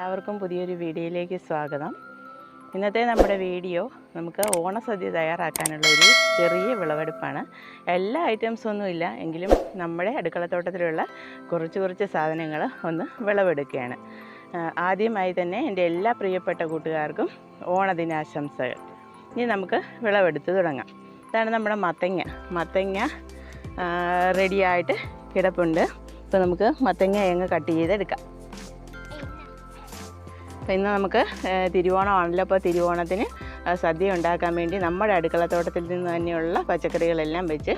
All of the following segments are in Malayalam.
എല്ലാവർക്കും പുതിയൊരു വീഡിയോയിലേക്ക് സ്വാഗതം. ഇന്നത്തെ നമ്മുടെ വീഡിയോ നമുക്ക് ഓണസദ്യ തയ്യാറാക്കാനുള്ള ഒരു ചെറിയ വിളവെടുപ്പാണ്. എല്ലാ ഐറ്റംസും ഒന്നുമില്ല എങ്കിലും നമ്മുടെ അടുക്കളത്തോട്ടത്തിലുള്ള കുറച്ച് കുറച്ച് സാധനങ്ങൾ ഒന്ന് വിളവെടുക്കുകയാണ്. ആദ്യമായി തന്നെ എന്റെ എല്ലാ പ്രിയപ്പെട്ട കൂട്ടുകാർക്കും ഓണദിനാശംസകൾ. ഇനി നമുക്ക് വിളവെടുത്ത് തുടങ്ങാം. ഇതാണ് നമ്മുടെ മത്തങ്ങ. മത്തങ്ങ റെഡിയായിട്ട് കിടപ്പുണ്ട്. അപ്പോൾ നമുക്ക് മത്തങ്ങ അങ്ങ് കട്ട് ചെയ്തെടുക്കാം. അപ്പോൾ ഇന്ന് നമുക്ക് തിരുവോണമാണല്ലോ. അപ്പോൾ തിരുവോണത്തിന് സദ്യ ഉണ്ടാക്കാൻ വേണ്ടി നമ്മുടെ അടുക്കളത്തോട്ടത്തിൽ നിന്ന് തന്നെയുള്ള പച്ചക്കറികളെല്ലാം വെച്ച്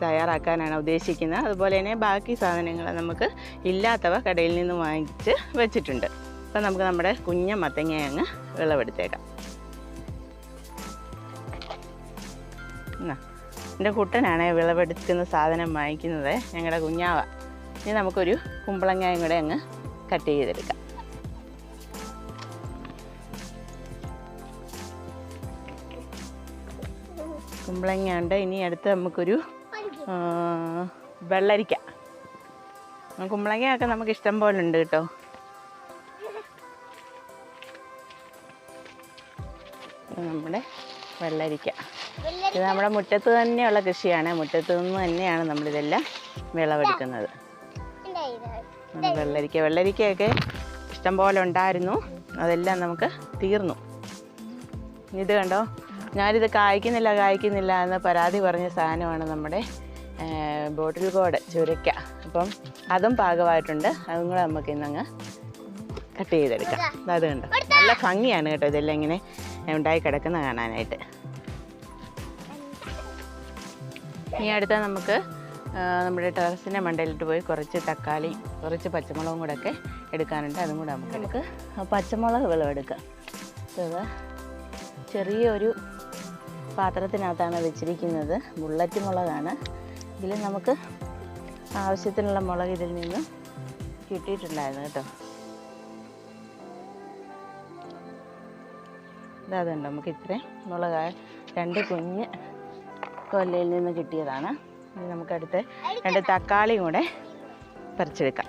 തയ്യാറാക്കാനാണ് ഉദ്ദേശിക്കുന്നത്. അതുപോലെ തന്നെ ബാക്കി സാധനങ്ങൾ നമുക്ക് ഇല്ലാത്തവ കടയിൽ നിന്ന് വാങ്ങിച്ച് വെച്ചിട്ടുണ്ട്. അപ്പോൾ നമുക്ക് നമ്മുടെ കുഞ്ഞ മത്തങ്ങ അങ്ങ് വിളവെടുത്തേക്കാം. എന്നാ എന്റെ കുട്ടനാണ് വിളവെടുക്കുന്ന സാധനം വാങ്ങിക്കുന്നത്. ഞങ്ങളുടെ കുഞ്ഞാവ. ഇനി നമുക്കൊരു കുമ്പളങ്ങയും കൂടെ അങ്ങ് കട്ട് ചെയ്തെടുക്കാം. കുമ്പളങ്ങ ഉണ്ട് ഇനി അടുത്ത് നമുക്കൊരു വെള്ളരിക്ക. കുമ്പളങ്ങയൊക്കെ നമുക്ക് ഇഷ്ടം പോലെ ഉണ്ട് കേട്ടോ നമ്മുടെ വെള്ളരിക്ക. ഇത് നമ്മുടെ മുറ്റത്ത് തന്നെയുള്ള കൃഷിയാണ്. മുറ്റത്ത് നിന്ന് തന്നെയാണ് നമ്മളിതെല്ലാം വിളവെടുക്കുന്നത്. വെള്ളരിക്ക. വെള്ളരിക്കയൊക്കെ ഇഷ്ടം പോലെ ഉണ്ടായിരുന്നു. അതെല്ലാം നമുക്ക് തീർന്നു. ഇത് കണ്ടോ? ഞാനിത് കായ്ക്കുന്നില്ല കായ്ക്കുന്നില്ല എന്ന് പരാതി പറഞ്ഞ സാധനമാണ് നമ്മുടെ ബോട്ടിൽ കോട് ചുരയ്ക്ക. അപ്പം അതും പാകമായിട്ടുണ്ട്. അതും കൂടെ നമുക്ക് ഇന്നങ്ങ് കട്ട് ചെയ്തെടുക്കാം. അത് കണ്ടോ? നല്ല ഭംഗിയാണ് കേട്ടോ ഇതെല്ലാം ഇങ്ങനെ ഉണ്ടായി കിടക്കുന്ന കാണാനായിട്ട്. ഇനി അടുത്ത നമുക്ക് നമ്മുടെ ടെറസിന്റെ മണ്ടയിലിട്ട് പോയി കുറച്ച് തക്കാളി കുറച്ച് പച്ചമുളകും കൂടെ ഒക്കെ എടുക്കാനുണ്ട്. അതും കൂടെ നമുക്ക് നമുക്ക് പച്ചമുളക് വിളവെടുക്കാം ചെറിയൊരു പാത്രത്തിനകത്താണ് വെച്ചിരിക്കുന്നത്. ബുള്ളറ്റ് മുളകാണ് ഇതിൽ നമുക്ക് ആവശ്യത്തിനുള്ള മുളക് ഇതിൽ നിന്ന് കിട്ടിയിട്ടുണ്ടായിരുന്നു കേട്ടോ. ഇതാതുണ്ട് നമുക്ക് ഇത്രയും മുളക് രണ്ട് കുഞ്ഞ് കൊല്ലയിൽ നിന്ന് കിട്ടിയതാണ്. ഇനി നമുക്കടുത്ത് രണ്ട് തക്കാളിയും കൂടെ പറിച്ചെടുക്കാം.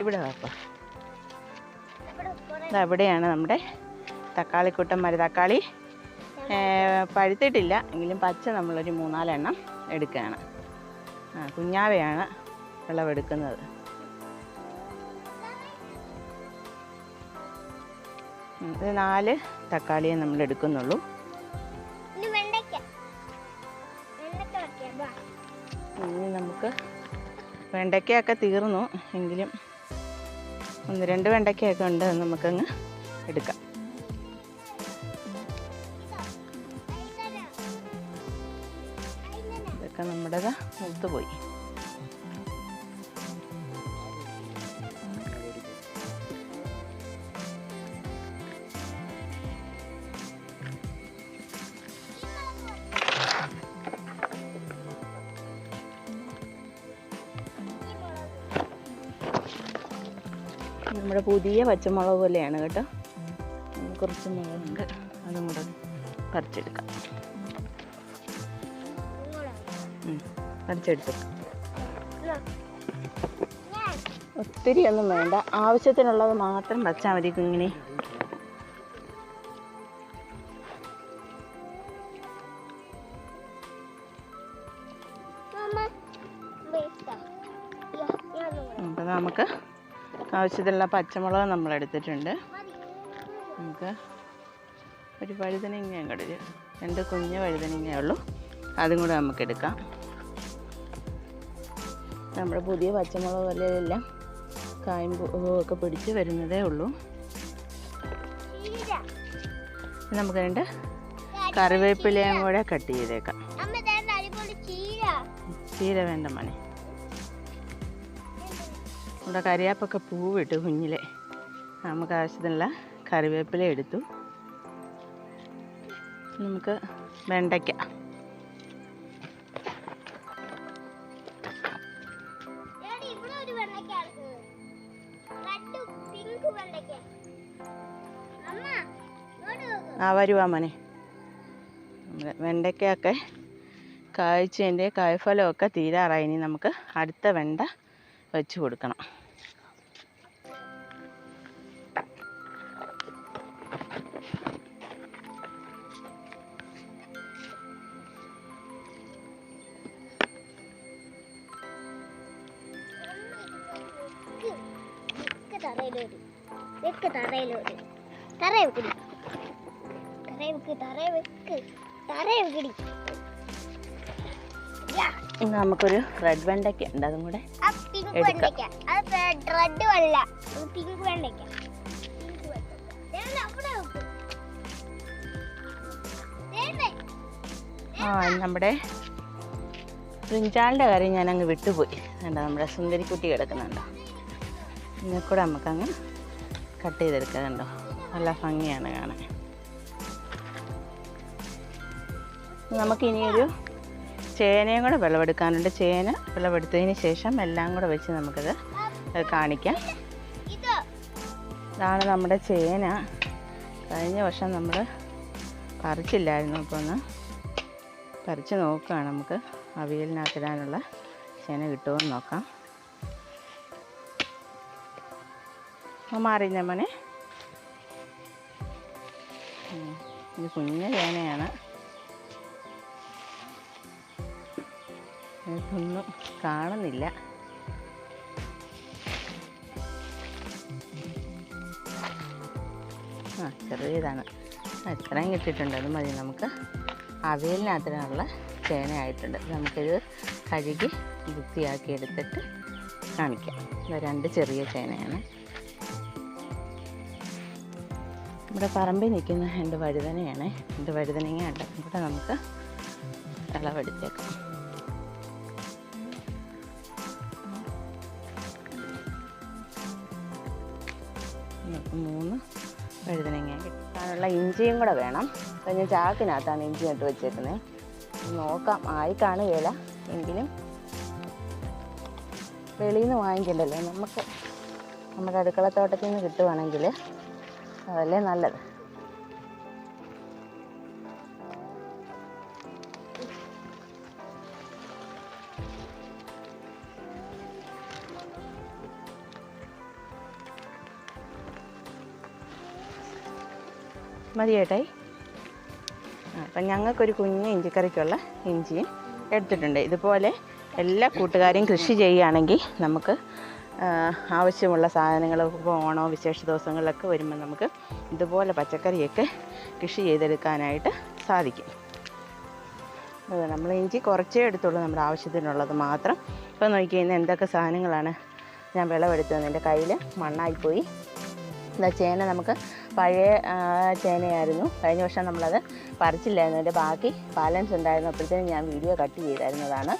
ഇവിടെ വാപ്പ ഇതാ നമ്മുടെ തക്കാളിക്കൂട്ടം മരി തക്കാളി പഴുത്തിട്ടില്ല. എങ്കിലും പച്ച നമ്മളൊരു മൂന്നാലെണ്ണം എടുക്കുകയാണ്. ആ കുഞ്ഞാവയാണ് വിളവെടുക്കുന്നത്. ഇത് നാല് തക്കാളിയെ നമ്മൾ എടുക്കുന്നുള്ളൂ. ഇനി നമുക്ക് വെണ്ടയ്ക്കയൊക്കെ തീർന്നു. എങ്കിലും ഒന്ന് രണ്ട് വെണ്ടയ്ക്കയൊക്കെ ഉണ്ട് നമുക്കങ്ങ് എടുക്കാം. ഇതൊക്കെ മൂത്ത് മൂത്തുപോയി നമ്മുടെ പുതിയ പച്ചമുളക് പോലെയാണ് കേട്ടോ. കുറച്ച് മുളകുണ്ട്. അതും കൂടെ പറിച്ചെടുക്കാം. ഉം, പറിച്ചെടുത്തു ഒത്തിരി ഒന്നും വേണ്ട. ആവശ്യത്തിനുള്ളത് മാത്രം വച്ചാൽ മതി ഇങ്ങനെ അപ്പം നമുക്ക് ആവശ്യത്തിനുള്ള പച്ചമുളക് നമ്മൾ എടുത്തിട്ടുണ്ട്. നമുക്ക് ഒരു വഴുതനങ്ങ അങ്ങോട്ട് രണ്ട് കുഞ്ഞ് വഴുതനങ്ങയേ ഉള്ളൂ. അതും കൂടെ നമുക്ക് എടുക്കാം. നമ്മുടെ പുതിയ പച്ചമുളക് പോലെയെല്ലാം കായും ഒക്കെ പിടിച്ച് വരുന്നതേ ഉള്ളൂ. നമുക്ക് രണ്ട് കറിവേപ്പിലയും കൂടെ കട്ട് ചെയ്തേക്കാം. ചീര. വേണ്ട മണി നമ്മുടെ കരിയാപ്പൊക്കെ പൂവിട്ടു കുഞ്ഞിലെ. നമുക്ക് ആവശ്യത്തിനുള്ള കറിവേപ്പില എടുത്തു. നമുക്ക് വെണ്ടയ്ക്ക. ആ വരുവാ മോനെ. വെണ്ടയ്ക്കൊക്കെ കായ്ച്ചതിന്റെ കായ്ഫലമൊക്കെ തീരാറായി. ഇനി നമുക്ക് അടുത്ത വെണ്ട വെച്ച് കൊടുക്കണം. തറയിലോട്ട് വെക്ക് തറയിലൊരു. തറയെ വെക്കടി തറയെ വെക്ക് തറയെ വെക്ക് തറയെ വെക്കടി ഇന്ന് നമുക്കൊരു റെഡ് വെണ്ടയ്ക്ക ഉണ്ട്. അതും കൂടെ റെഡ് അല്ല. പിങ്ക് വെണ്ടയ്ക്ക. ആ നമ്മുടെ ബ്രിഞ്ചാളിന്റെ കാര്യം ഞാൻ അങ്ങ് വിട്ടുപോയി. കണ്ടോ നമ്മുടെ സുന്ദരിക്കുട്ടി കിടക്കുന്നുണ്ടോ? ഇതിനെ കൂടെ നമുക്കങ്ങ് കട്ട് ചെയ്തെടുക്കാം കണ്ടോ? നല്ല ഭംഗിയാണ് കാണാൻ. നമുക്കിനിയൊരു ചേനയും കൂടെ വിളവെടുക്കാനുണ്ട്. ചേന വിളവെടുത്തതിന് ശേഷം എല്ലാം കൂടെ വെച്ച് നമുക്കത് കാണിക്കാം. ഇത് ഇതാണ് നമ്മുടെ ചേന. കഴിഞ്ഞ വർഷം നമ്മൾ പറിച്ചില്ലായിരുന്നു. അപ്പോൾ ഒന്ന് പറിച്ച് നോക്കുകയാണ് നമുക്ക്. അവിയലിനകത്തിടാനുള്ള ചേന കിട്ടുമോ എന്ന് നോക്കാം. ഒന്ന് ഞാൻ മോനെ ഉം. ഇത് കുഞ്ഞ ചേനയാണ്. ഇതൊന്നും കാണുന്നില്ല. ആ ചെറിയതാണ്. എത്രയും കിട്ടിയിട്ടുണ്ട്. അത് മതി നമുക്ക്. അവയിലിനകത്തിനുള്ള ചേന ആയിട്ടുണ്ട് നമുക്കിത് കഴുകി വൃത്തിയാക്കി എടുത്തിട്ട് കാണിക്കാം. രണ്ട് ചെറിയ ചേനയാണ്. നമ്മുടെ പറമ്പിൽ നിൽക്കുന്ന രണ്ട് വഴുതനയാണ്. രണ്ട് വഴുതനങ്ങ ഉണ്ട് ഇവിടെ നമുക്ക് വിളവെടുത്തേക്കാം നമുക്ക് മൂന്ന് വഴുതനങ്ങ കിട്ടാനുള്ള ഇഞ്ചിയും കൂടെ വേണം. അപ്പം ഞാൻ ചാക്കിനകത്താണ് ഇഞ്ചി നട്ട് വെച്ചേക്കുന്നത് നോക്കാം. ആയി കാണുകയില്ല. എങ്കിലും വെളിയിൽ നിന്ന് വാങ്ങിക്കണ്ടല്ലോ? നമുക്ക് നമ്മുടെ അടുക്കളത്തോട്ടത്തിൽ നിന്ന് കിട്ടുവാണെങ്കിൽ അതല്ലേ നല്ലത്. മതി അപ്പം ഞങ്ങൾക്കൊരു കുഞ്ഞ് ഇഞ്ചിക്കറിക്കുള്ള ഇഞ്ചിയും എടുത്തിട്ടുണ്ട്. ഇതുപോലെ എല്ലാ കൂട്ടുകാരെയും കൃഷി ചെയ്യുകയാണെങ്കിൽ നമുക്ക് ആവശ്യമുള്ള സാധനങ്ങൾ ഓണോ വിശേഷ ദിവസങ്ങളിലൊക്കെ വരുമ്പോൾ നമുക്ക് ഇതുപോലെ പച്ചക്കറിയൊക്കെ കൃഷി ചെയ്തെടുക്കാനായിട്ട് സാധിക്കും. അത് നമ്മൾ ഇഞ്ചി കുറച്ചേ എടുത്തുള്ളൂ നമ്മുടെ ആവശ്യത്തിനുള്ളത് മാത്രം. ഇപ്പോൾ നോക്കി കഴിഞ്ഞാൽ എന്തൊക്കെ സാധനങ്ങളാണ് ഞാൻ വിളവെടുത്തത് എന്റെ കയ്യിൽ മണ്ണായിപ്പോയി. എന്താ ചേന നമുക്ക് പഴയ ചേനയായിരുന്നു. കഴിഞ്ഞ വർഷം നമ്മളത് പറിച്ചില്ലായിരുന്നു അതിന്റെ ബാക്കി ബാലൻസ് ഉണ്ടായിരുന്നു അപ്പോഴത്തേനും ഞാൻ വീഡിയോ കട്ട് ചെയ്തായിരുന്നതാണ്.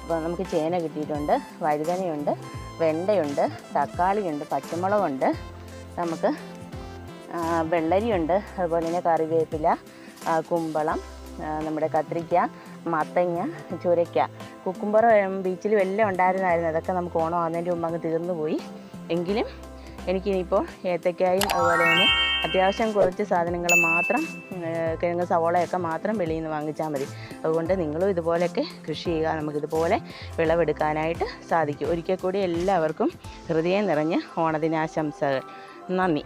അപ്പോൾ നമുക്ക് ചേന കിട്ടിയിട്ടുണ്ട് വഴുതനയുണ്ട് വെണ്ടയുണ്ട് തക്കാളിയുണ്ട് പച്ചമുളകുണ്ട് നമുക്ക് വെള്ളരിയുണ്ട് അതുപോലെ തന്നെ കറിവേപ്പില കുമ്പളം നമ്മുടെ കത്രിക്ക മത്തങ്ങ ചുരയ്ക്ക കുക്കുംബർ ബീച്ചിലും എല്ലാം ഉണ്ടായിരുന്നായിരുന്നു. അതൊക്കെ നമുക്ക് ഓണം ആകുന്നതിന്റെ മുമ്പ് അങ്ങ് തീർന്നു പോയി എങ്കിലും എനിക്കിനിയിപ്പോൾ ഏത്തക്കായും അതുപോലെ തന്നെ അത്യാവശ്യം കുറച്ച് സാധനങ്ങൾ മാത്രം കിഴങ്ങ് സവോളയൊക്കെ മാത്രം വെളിയിൽ നിന്ന് വാങ്ങിച്ചാൽ മതി. അതുകൊണ്ട് നിങ്ങളും ഇതുപോലെയൊക്കെ കൃഷി ചെയ്യുക. നമുക്കിതുപോലെ വിളവെടുക്കാനായിട്ട് സാധിക്കും. ഒരിക്കൽ കൂടി എല്ലാവർക്കും ഹൃദയം നിറഞ്ഞ് ഓണദിനാശംസകൾ. നന്ദി.